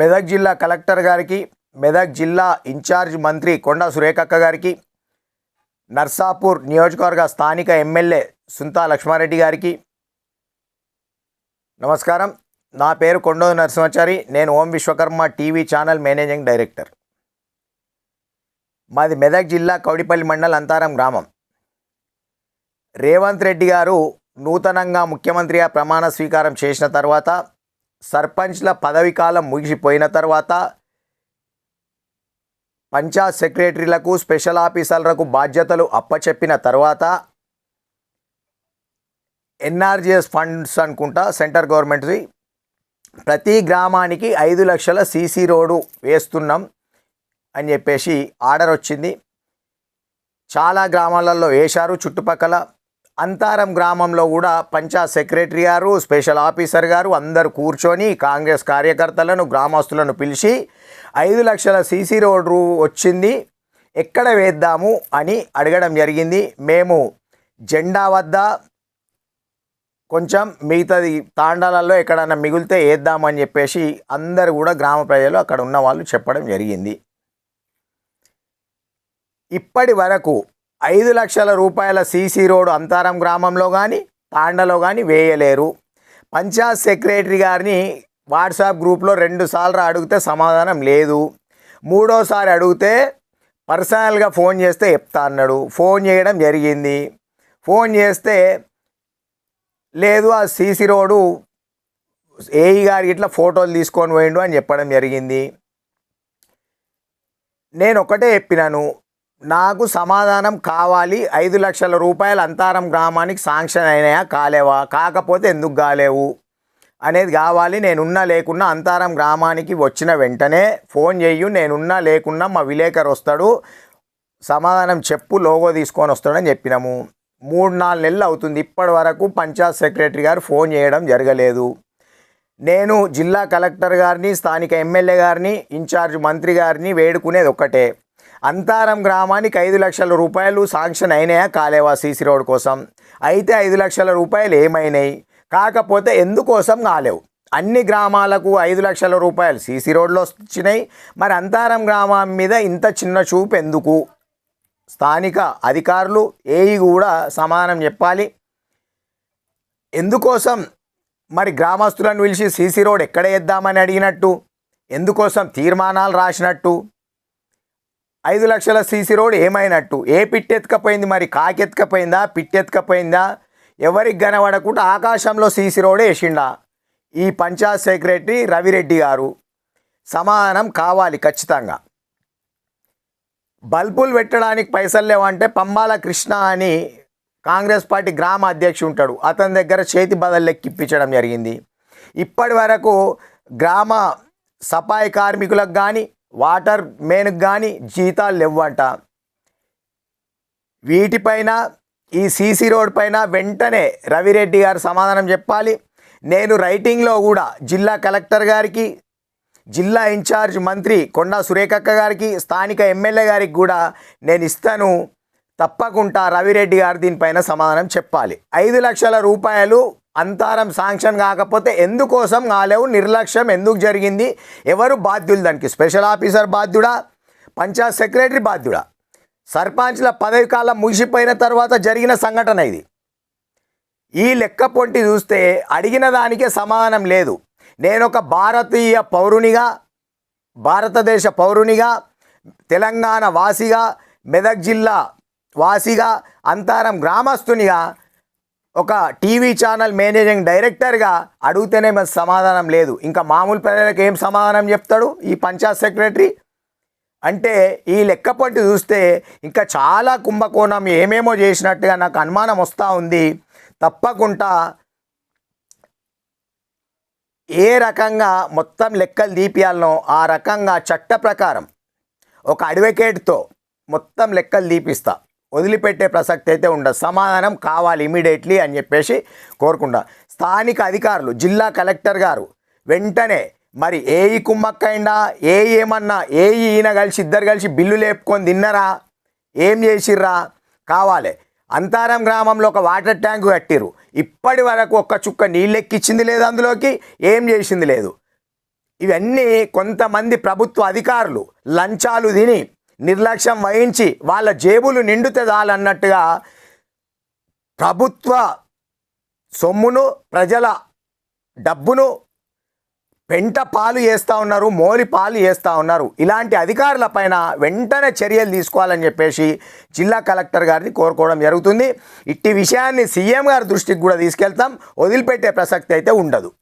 మెదక్ జిల్లా కలెక్టర్ గారికి మెదక్ జిల్లా ఇన్ఛార్జ్ మంత్రి కొండా సురేఖక్క గారికి నర్సాపూర్ నియోజకవర్గ స్థానిక ఎమ్మెల్యే సుంతా లక్ష్మారెడ్డి గారికి నమస్కారం. నా పేరు కొండో నరసింహాచారి. నేను Om Vishwakarma TV channel managing director. మాది మెదక్ జిల్లా కౌడిపల్లి మండల్ అంతారం గ్రామం. రేవంత్ రెడ్డి గారు నూతనంగా ముఖ్యమంత్రిగా ప్రమాణ స్వీకారం చేసిన తర్వాత సర్పంచ్ల పదవి కాలం ముగిసిపోయిన తర్వాత పంచాయత్ సెక్రటరీలకు స్పెషల్ ఆఫీసర్లకు బాధ్యతలు అప్పచెప్పిన తర్వాత ఎన్ఆర్జిఎస్ ఫండ్స్ అనుకుంటా సెంటర్ గవర్నమెంట్ది. ప్రతి గ్రామానికి ఐదు లక్షల సీసీ రోడ్డు వేస్తున్నాం అని చెప్పేసి ఆర్డర్ వచ్చింది. చాలా గ్రామాలలో వేశారు చుట్టుపక్కల అంతారం గ్రామంలో కూడా పంచాయత్ సెక్రటరీ గారు స్పెషల్ ఆఫీసర్ గారు అందరు కూర్చొని కాంగ్రెస్ కార్యకర్తలను గ్రామస్తులను పిలిచి ఐదు లక్షల సీసీ రోడ్డు వచ్చింది ఎక్కడ వేద్దాము అని అడగడం జరిగింది. మేము జెండా వద్ద కొంచెం మిగతాది తాండాలలో ఎక్కడన్నా మిగిలితే వేద్దామని చెప్పేసి అందరు కూడా గ్రామ ప్రజలు అక్కడ ఉన్న వాళ్ళు చెప్పడం జరిగింది. ఇప్పటి వరకు ఐదు లక్షల రూపాయల సీసీ రోడ్ అంతారం గ్రామంలో కానీ తాండలో కానీ వేయలేరు. పంచాయత్ సెక్రటరీ గారిని వాట్సాప్ గ్రూప్లో రెండు సార్లు అడిగితే సమాధానం లేదు. మూడోసారి అడిగితే పర్సనల్గా ఫోన్ చేస్తే చెప్తా అన్నాడు. ఫోన్ చేయడం జరిగింది. ఫోన్ చేస్తే లేదు ఆ సీసీ రోడ్డు ఏఈ గారికి ఇట్లా ఫోటోలు తీసుకొని పోయిండు అని చెప్పడం జరిగింది. నేను ఒకటే చెప్పినాను. నాకు సమాధానం కావాలి. ఐదు లక్షల రూపాయలు అంతారం గ్రామానికి శాంక్షన్ అయినాయా? కాలేవా? కాకపోతే ఎందుకు కాలేవు? అనేది కావాలి. నేనున్నా లేకున్నా అంతారం గ్రామానికి వచ్చిన వెంటనే ఫోన్ చెయ్యు. నేనున్నా లేకున్నా మా విలేకరు వస్తాడు. సమాధానం చెప్పు లోగో తీసుకొని వస్తాడని చెప్పినాము. మూడు నాలుగు నెలలు అవుతుంది. ఇప్పటి వరకు పంచాయత్ సెక్రటరీ గారు ఫోన్ చేయడం జరగలేదు. నేను జిల్లా కలెక్టర్ గారిని స్థానిక ఎమ్మెల్యే గారిని ఇన్ఛార్జ్ మంత్రి గారిని వేడుకునేది ఒక్కటే. అంతారం గ్రామానికి ఐదు లక్షల రూపాయలు శాంక్షన్ అయినాయా కాలేవా సీసీ రోడ్ కోసం? అయితే ఐదు లక్షల రూపాయలు ఏమైనాయి? కాకపోతే ఎందుకోసం కాలేవు? అన్ని గ్రామాలకు ఐదు లక్షల రూపాయలు సీసీ రోడ్లు వచ్చినాయి. మరి అంతారం గ్రామం మీద ఇంత చిన్న చూపు ఎందుకు? స్థానిక అధికారులు ఏఈ కూడా సమానం చెప్పాలి. ఎందుకోసం? మరి గ్రామస్తులను పిలిచి సీసీ రోడ్ ఎక్కడ వేద్దామని అడిగినట్టు? ఎందుకోసం తీర్మానాలు రాసినట్టు? ఐదు లక్షల సీసీ రోడ్ ఏమైనట్టు? ఏ పిట్టెత్తుకపోయింది మరి? కాకెత్తుకపోయిందా పిట్టెత్తుకపోయిందా ఎవరికి కనబడకుండా ఆకాశంలో సీసీ రోడ్ వేసిండా? ఈ పంచాయత్ సెక్రటరీ రవిరెడ్డి గారు. సమాధానం కావాలి ఖచ్చితంగా. బల్బులు పెట్టడానికి పైసలు లేవంటే పంబాల కృష్ణ అని కాంగ్రెస్ పార్టీ గ్రామ అధ్యక్షుడు ఉంటాడు. అతని దగ్గర చేతి బదలు లెక్కిప్పించడం జరిగింది. ఇప్పటి వరకు గ్రామ సఫాయి కార్మికులకు కానీ వాటర్ మెయిన్కి కానీ జీతాలు లేవంట. వీటిపైన ఈ సీసీ రోడ్ పైన వెంటనే రవిరెడ్డి గారు సమాధానం చెప్పాలి. నేను రైటింగ్లో కూడా జిల్లా కలెక్టర్ గారికి జిల్లా ఇన్ఛార్జ్ మంత్రి కొండా సురేఖక్క గారికి స్థానిక ఎమ్మెల్యే గారికి కూడా నేను ఇస్తాను. తప్పకుండా రవిరెడ్డి గారు దీనిపైన సమాధానం చెప్పాలి. ఐదు లక్షల రూపాయలు అంతారం శాంక్షన్ కాకపోతే ఎందుకోసం కాలేవు నిర్లక్ష్యం ఎందుకు జరిగింది? ఎవరు బాధ్యులు దానికి? స్పెషల్ ఆఫీసర్ బాధ్యుడా? పంచాయత్ సెక్రటరీ బాధ్యుడా? సర్పంచ్ల పదవి కాలం ముగిసిపోయిన తర్వాత జరిగిన సంఘటన ఇది. ఈ లెక్క పొంటి చూస్తే అడిగిన దానికే సమాధానం లేదు. నేను ఒక భారతీయ పౌరునిగా భారతదేశ పౌరునిగా తెలంగాణ వాసిగా మెదక్ జిల్లా వాసిగా అంతరం గ్రామస్తునిగా ఒక టీవీ ఛానల్ మేనేజింగ్ డైరెక్టర్గా అడిగితేనే మరి సమాధానం లేదు. ఇంకా మామూలు ప్రజలకు ఏం సమాధానం చెప్తాడు ఈ పంచాయత్ సెక్రటరీ? అంటే ఈ లెక్క పట్టు చూస్తే ఇంకా చాలా కుంభకోణం ఏమేమో చేసినట్టుగా నాకు అనుమానం వస్తూ ఉంది. తప్పకుండా ఏ రకంగా మొత్తం లెక్కలు దీపియాలనో ఆ రకంగా చట్ట ప్రకారం ఒక అడ్వకేట్తో మొత్తం లెక్కలు దీపిస్తా వదిలిపెట్టే ప్రసక్తి అయితే ఉండదు సమాధానం కావాలి ఇమీడియట్లీ అని చెప్పేసి కోరుకుంటా. స్థానిక అధికారులు జిల్లా కలెక్టర్ గారు వెంటనే మరి ఏఈ కుమ్మక్కైందా ఏ ఏమన్నా ఏఈ ఈయన కలిసి ఇద్దరు కలిసి బిల్లు లేపుకొని తిన్నరా ఏం చేసిర్రా? కావాలి. అంతారం గ్రామంలో ఒక వాటర్ ట్యాంక్ కట్టిరు ఇప్పటి వరకు ఒక్క చుక్క నీళ్ళెక్కిచ్చింది లేదు అందులోకి ఏం చేసింది లేదు. ఇవన్నీ కొంతమంది ప్రభుత్వ అధికారులు లంచాలు తిని నిర్లక్ష్యం వహించి వాళ్ళ జేబులు నిండితే చాలన్నట్టుగా ప్రభుత్వ సొమ్మును ప్రజల డబ్బును పెంట పాలు చేస్తూ ఉన్నారు మోరి పాలు చేస్తూ ఉన్నారు. ఇలాంటి అధికారులపైన వెంటనే చర్యలు తీసుకోవాలని చెప్పేసి జిల్లా కలెక్టర్ గారిని కోరుకోవడం జరుగుతుంది. ఇట్టి విషయాన్ని సీఎం గారి దృష్టికి కూడా తీసుకెళ్తాం. వదిలిపెట్టే ప్రసక్తి అయితే ఉండదు.